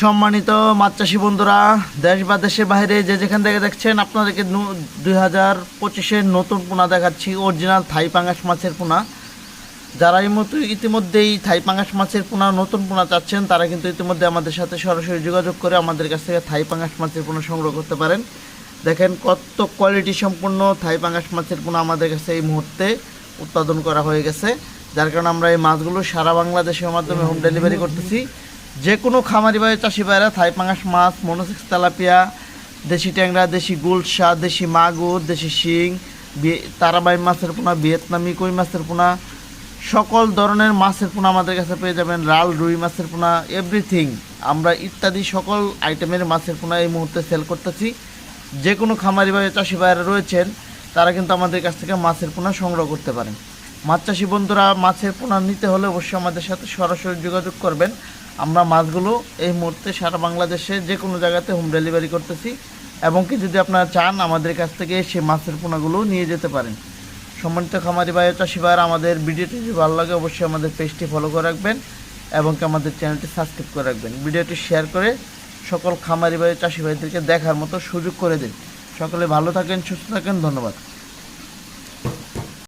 সম্মানিত মাছ চাষি বন্ধুরা, দেশ বা দেশের বাইরে যে যেখান থেকে দেখছেন, আপনাদেরকে দুই হাজার পঁচিশের নতুন পোনা দেখাচ্ছি অরিজিনাল থাই পাঙ্গাস মাছের পোনা। যারা এই মতো ইতিমধ্যেই থাই পাঙ্গাস মাছের পোনা, নতুন পোনা চাচ্ছেন, তারা কিন্তু ইতিমধ্যে আমাদের সাথে সরাসরি যোগাযোগ করে আমাদের কাছ থেকে থাই পাঙ্গাস মাছের পোনা সংগ্রহ করতে পারেন। দেখেন কত কোয়ালিটি সম্পূর্ণ থাই পাঙ্গাস মাছের পোনা আমাদের কাছে এই মুহূর্তে উৎপাদন করা হয়ে গেছে। যার কারণে আমরা এই মাছগুলো সারা বাংলাদেশের মাধ্যমে হোম ডেলিভারি করতেছি। যে কোনো খামারি ভাই চাষি ভাইরা থাই পাঙ্গাস মাছ, মনোসিক্স তেলাপিয়া, দেশি ট্যাংরা, দেশি গুলশা, দেশি মাগুর, দেশি শিং তারাবাই মাছের পোনা, ভিয়েতনামি কই মাছের পোনা, সকল ধরনের মাছের পোনা আমাদের কাছে পেয়ে যাবেন লাল রুই মাছের পোনা এভরিথিং আমরা ইত্যাদি সকল আইটেমের মাছের পোনা এই মুহূর্তে সেল করতেছি। যে কোনো খামারি ভাই চাষি ভাইরা রয়েছেন, তারা কিন্তু আমাদের কাছ থেকে মাছের পোনা সংগ্রহ করতে পারেন। মাছ চাষি বন্ধুরা, মাছের পোনা নিতে হলে অবশ্যই আমাদের সাথে সরাসরি যোগাযোগ করবেন। আমরা মাছগুলো এই মুহূর্তে সারা বাংলাদেশে যে কোনো জায়গাতে হোম ডেলিভারি করতেছি এবং কি যদি আপনারা চান, আমাদের কাছ থেকে সেই মাছের পোনাগুলো নিয়ে যেতে পারেন। সম্মানিত খামারি ও চাষি ভাইরা আমাদের ভিডিওটি যদি ভালো লাগে, অবশ্যই আমাদের পেজটি ফলো করে রাখবেন এবং কি আমাদের চ্যানেলটি সাবস্ক্রাইব করে রাখবেন। ভিডিওটি শেয়ার করে সকল খামারি ও চাষি ভাইদেরকে দেখার মতো সুযোগ করে দিন। সকলে ভালো থাকেন, সুস্থ থাকেন, ধন্যবাদ।